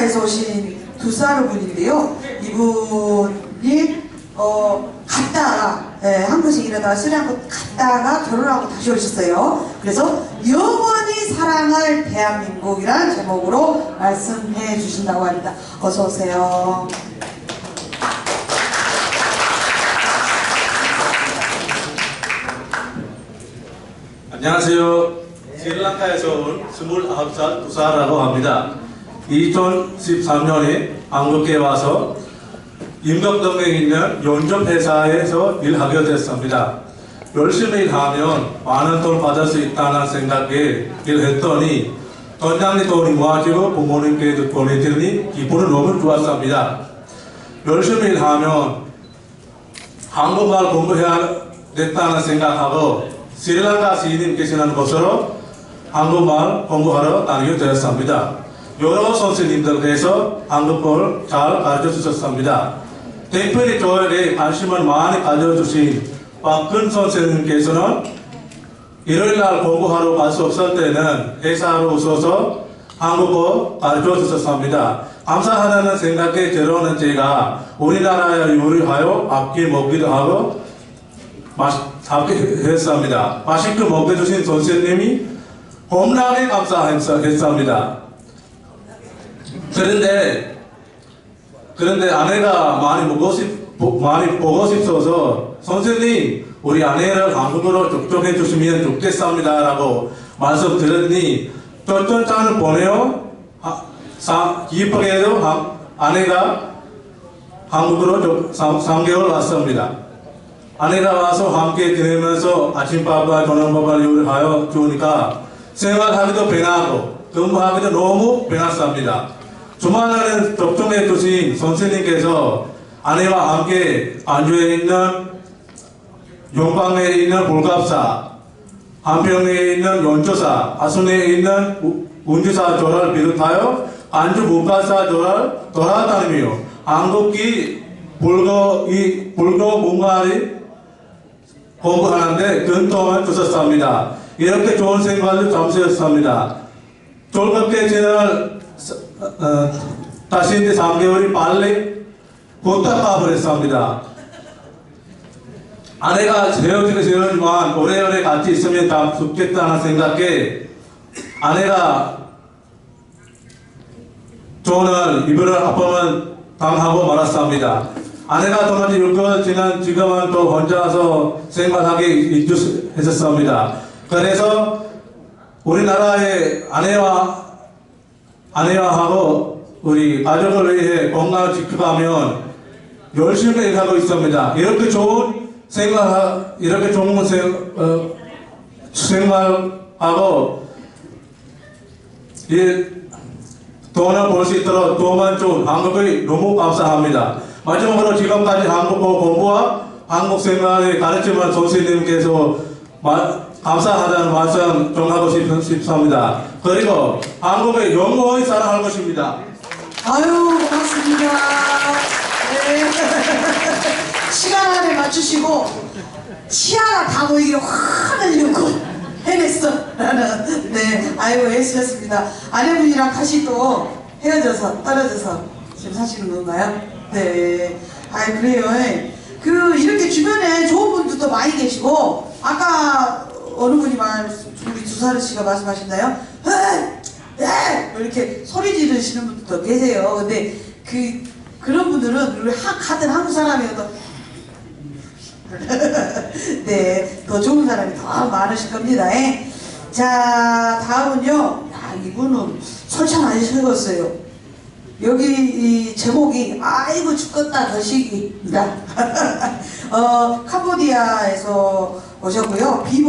스리랑카에서 오신 두 사르분인데요. 이분이 어 갔다가 예, 한국에 일하다가 스리랑카 갔다가 결혼하고 다시 오셨어요. 그래서 영원히 사랑할 대한민국이라는 제목으로 말씀해 주신다고 합니다. 어서 오세요. 안녕하세요. 스리랑카에서 온 29살 두사라고 합니다. 2013년에 한국에 와서 임덕동에 있는 연접회사에서 일하게 됐습니다. 열심히 일하면 많은 돈 받을 수 있다는 생각에 일했더니 돈장리 돈이 모아지고 부모님께 보내드리니 기분은 너무 좋았습니다. 열심히 일하면 한국말 공부해야 됐다는 생각하고 스리랑카 시인님 계시는 곳으로 한국말 공부하러 다니게 되었습니다. 여러 선생님들께서 한국어를 잘 가르쳐 주셨습니다. 특별히 저에게 관심을 많이 가져주신 박근 선생님께서는 일요일 날 공부하러 갈 수 없을 때는 회사로 오셔서 한국어 가르쳐 주셨습니다. 감사하다는 생각에 들어오는 제가 우리나라에 요리하여 아끼 먹기도 하고 맛, 잡게 했습니다. 맛있게 먹여주신 선생님이 겁나게 감사했습니다. 그런데 그런데 아내가 많이 먹고 싶 보- 많이 보고 싶어서 선생님 우리 아내를 한국어로 접촉해 주시면 좋겠습니다라고 말씀 드렸니 쫄쫄장을 보내요. 하- 사- 기쁘게도 하- 아내가 한국으로 3, 개월 왔습니다. 아내가 와서 함께 지내면서 아침밥과 저녁밥을 요리하여 주니까 생활하기도 편하고 근무하기도 너무 편했습니다. 주말에는 접종해 주신 선생님께서 아내와 함께 안주에 있는 용방에 있는 불갑사, 한평에 있는 연초사, 하순에 있는 우- 운주사 조를 비롯하여 안주 문가사 조를 돌아다니며 한국기 불교 이 불교 문화를 공부하는데 근통을 주셨습니다. 이렇게 좋은 생활을 잠시했습니다. 즐겁게 지낼 어, 다시 이제 3개월이 빨리 부탁가 버렸습니다. 아내가 헤어지기 싫지만 오래오래 같이 있으면 다 좋겠다는 생각에 아내가 돈을 이별을 합법은 당하고 말았습니다. 아내가 떠난 지 6개월 지난 지금은 또 혼자서 생활하기 했었습니다. 그래서 우리나라의 아내와 아내와 하고 우리 가족을 위해 건강을 지켜가면 열심히 일하고 있습니다. 이렇게 좋은 생활, 이렇게 좋은 생, 어, 생활하고 이 돈을 벌 수 있도록 도움을 준 한국에 너무 감사합니다. 마지막으로 지금까지 한국어 공부와 한국 생활의 가르침을 선생님께서 마- 감사하다는 말씀 전하고 싶- 싶습니다. 그리고 한국의 영원히 사랑할 것입니다. 아유 고맙습니다. 네. 시간 안에 맞추시고 치아가 다 보이게 화를 내고 해냈어. 네 아유 애쓰셨습니다. 아내분이랑 다시 또 헤어져서 떨어져서 지금 사시는 건가요? 네. 아 그래요. 그 이렇게 주변에 좋은 분들도 많이 계시고 아까 어느 분이 말 우리 두사르 씨가 말씀하셨나요? 네! 뭐 이렇게 소리 지르시는 분들도 계세요. 근데 그 그런 분들은 우리 하, 같은 한국 사람이어도 네, 더 좋은 사람이 더 많으실 겁니다. 예. 자, 다음은요. 야, 이분은 설참 많이 읽었어요. 여기 이 제목이 아이고 죽겠다 거시기입니다. 어, 캄보디아에서 오셨고요. 비볼